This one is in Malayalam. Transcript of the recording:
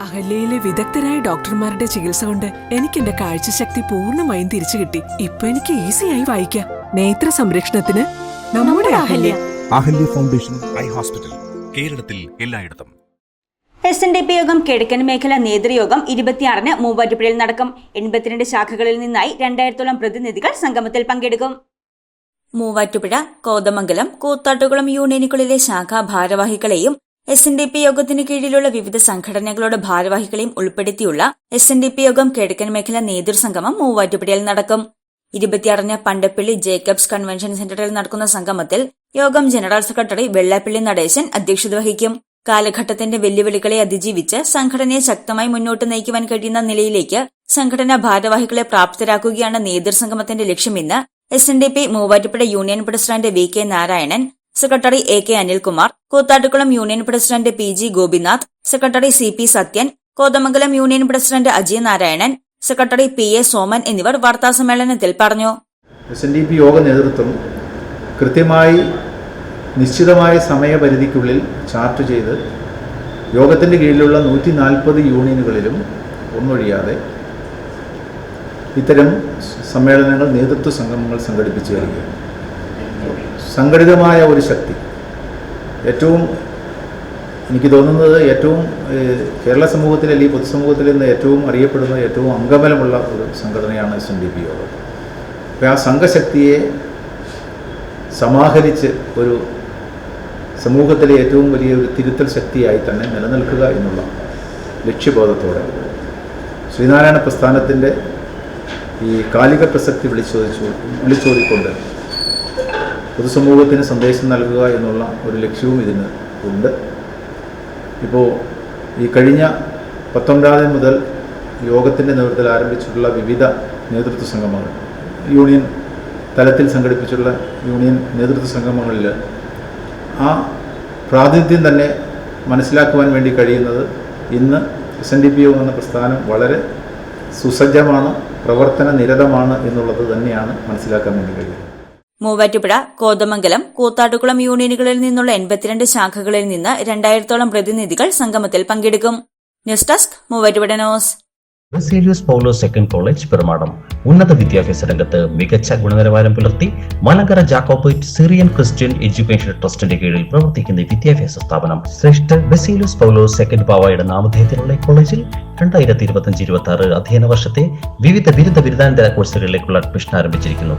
അഹല്യയിലെ വിദഗ്ധരായ ഡോക്ടർമാരുടെ ചികിത്സ കൊണ്ട് എനിക്ക് എന്റെ കാഴ്ചശക്തി പൂർണമായും തിരിച്ചു കിട്ടി. ഇപ്പൊ എനിക്ക് ഈസിയായി വായിക്കാം. നേത്ര സംരക്ഷണത്തിന് നമ്മുടെ Ahalya. Ahalya. Foundation eye hospital കേരളത്തിൽ എല്ലായിടത്തും. എസ് എൻ ഡി പി യോഗം കിഴക്കൻ മേഖല നേതൃയോഗം ഇരുപത്തിയാറിന് മൂവാറ്റുപുഴയിൽ നടക്കും. എൺപത്തിരണ്ട് ശാഖകളിൽ നിന്നായി രണ്ടായിരത്തോളം പ്രതിനിധികൾ സംഗമത്തിൽ പങ്കെടുക്കും. മൂവാറ്റുപുഴ കോതമംഗലം കൂത്താട്ടുകുളം യൂണിയനുകളിലെ ശാഖാ ഭാരവാഹികളെയും എസ് എൻ ഡി പി യോഗത്തിന് കീഴിലുള്ള വിവിധ സംഘടനകളുടെ ഭാരവാഹികളെയും ഉൾപ്പെടുത്തിയുള്ള എസ് എൻ ഡി പി യോഗം കിഴക്കൻ മേഖല നേതൃസംഗമം മൂവാറ്റുപുഴയിൽ നടക്കും. ഇരുപത്തിയാറിന് പണ്ടപ്പള്ളി ജേക്കബ്സ് കൺവെൻഷൻ സെന്ററിൽ നടക്കുന്ന സംഗമത്തിൽ യോഗം ജനറൽ സെക്രട്ടറി വെള്ളാപ്പള്ളി നടേശൻ അധ്യക്ഷത വഹിക്കും. കാലഘട്ടത്തിന്റെ വെല്ലുവിളികളെ അതിജീവിച്ച് സംഘടനയെ ശക്തമായി മുന്നോട്ട് നയിക്കുവാൻ കഴിയുന്ന നിലയിലേക്ക് സംഘടനാ ഭാരവാഹികളെ പ്രാപ്തരാക്കുകയാണ് നേതൃസംഗമത്തിന്റെ ലക്ഷ്യമെന്ന് S N D P Muvattupuzha union president V K Narayanan secretary A K Anilkumar Koothattukulam union president P G Gopinath secretary C P Sathyan Kothamangalam union president Ajay Narayanan secretary P A Soman എന്നിവർ വാർത്താസമ്മേളനത്തിൽ പറഞ്ഞു. എസ് എൻ ഡി പി യോഗ നേതൃത്വം കൃത്യമായി നിശ്ചിതമായ സമയപരിധിക്കുള്ളിൽ ചാർട്ട് ചെയ്ത് യോഗത്തിന്റെ കീഴിലുള്ള നൂറ്റി നാൽപ്പത് യൂണിയനുകളിലും ഒന്നൊഴിയാതെ ഇത്തരം സമ്മേളനങ്ങൾ നേതൃത്വ സംഗമങ്ങൾ സംഘടിപ്പിച്ചു വരികയാണ്. സംഘടിതമായ ഒരു ശക്തി. ഏറ്റവും എനിക്ക് തോന്നുന്നത് ഏറ്റവും കേരള സമൂഹത്തിൽ അല്ലെങ്കിൽ പൊതുസമൂഹത്തിൽ നിന്ന് ഏറ്റവും അറിയപ്പെടുന്ന ഏറ്റവും അംഗബലമുള്ള ഒരു സംഘടനയാണ് എസ് എൻ ഡി പി യോഗം. അപ്പോൾ ആ സംഘശക്തിയെ സമാഹരിച്ച് ഒരു സമൂഹത്തിലെ ഏറ്റവും വലിയ ഒരു തിരുത്തൽ ശക്തിയായി തന്നെ നിലനിൽക്കുക എന്നുള്ള ലക്ഷ്യബോധത്തോടെ ശ്രീനാരായണ പ്രസ്ഥാനത്തിന്റെ ഈ കാലിക പ്രസക്തി വിളിച്ചോദിച്ചു വിളിച്ചോദിക്കൊണ്ട് പൊതുസമൂഹത്തിന് സന്ദേശം നൽകുക എന്നുള്ള ഒരു ലക്ഷ്യവും ഇതിന് ഉണ്ട്. ഇപ്പോൾ ഈ കഴിഞ്ഞ പത്തൊമ്പതാം മുതൽ യോഗത്തിന്റെ നേതൃത്വത്തിൽ ആരംഭിച്ചിട്ടുള്ള വിവിധ നേതൃത്വ സംഗമങ്ങൾ യൂണിയൻ തലത്തിൽ സംഘടിപ്പിച്ചുള്ള യൂണിയൻ നേതൃത്വ സംഗമങ്ങളിൽ ആ പ്രാതിനിധ്യം തന്നെ മനസ്സിലാക്കുവാൻ വേണ്ടി കഴിയുന്നത് ഇന്ന് എസ് എൻ ഡി പി ഒ എന്ന പ്രസ്ഥാനം വളരെ സുസജ്ജമാണ് പ്രവർത്തന നിരതമാണ് എന്നുള്ളത് തന്നെയാണ് മനസ്സിലാക്കാൻ വേണ്ടി കഴിയുന്നത്. മൂവാറ്റുപുഴ കോതമംഗലം കൂത്താട്ടുകുളം യൂണിയനുകളിൽ നിന്നുള്ള എൺപത്തിരണ്ട് ശാഖകളിൽ നിന്ന് രണ്ടായിരത്തോളം പ്രതിനിധികൾ സംഗമത്തിൽ പങ്കെടുക്കും. News desk Muvattupuzha news. Second college Perumadam. ഉന്നത വിദ്യാഭ്യാസ രംഗത്ത് മികച്ച ഗുണനിലവാരം പുലർത്തി Malankara Jacobite Syrian Christian education ട്രസ്റ്റിന്റെ കീഴിൽ പ്രവർത്തിക്കുന്ന വിദ്യാഭ്യാസ സ്ഥാപനം ശ്രേഷ്ഠ ബസേലിയോസ് പൗലോസ് സെക്കൻഡ് പാവായുടെ നാമധേയത്തിലുള്ള കോളേജിൽ രണ്ടായിരത്തി ഇരുപത്തിയഞ്ച് ഇരുപത്തി ആറ് അധ്യയന വർഷത്തെ വിവിധ ബിരുദ ബിരുദാനന്തര കോഴ്സുകളിലേക്കുള്ള അഡ്മിഷൻ ആരംഭിച്ചിരിക്കുന്നു.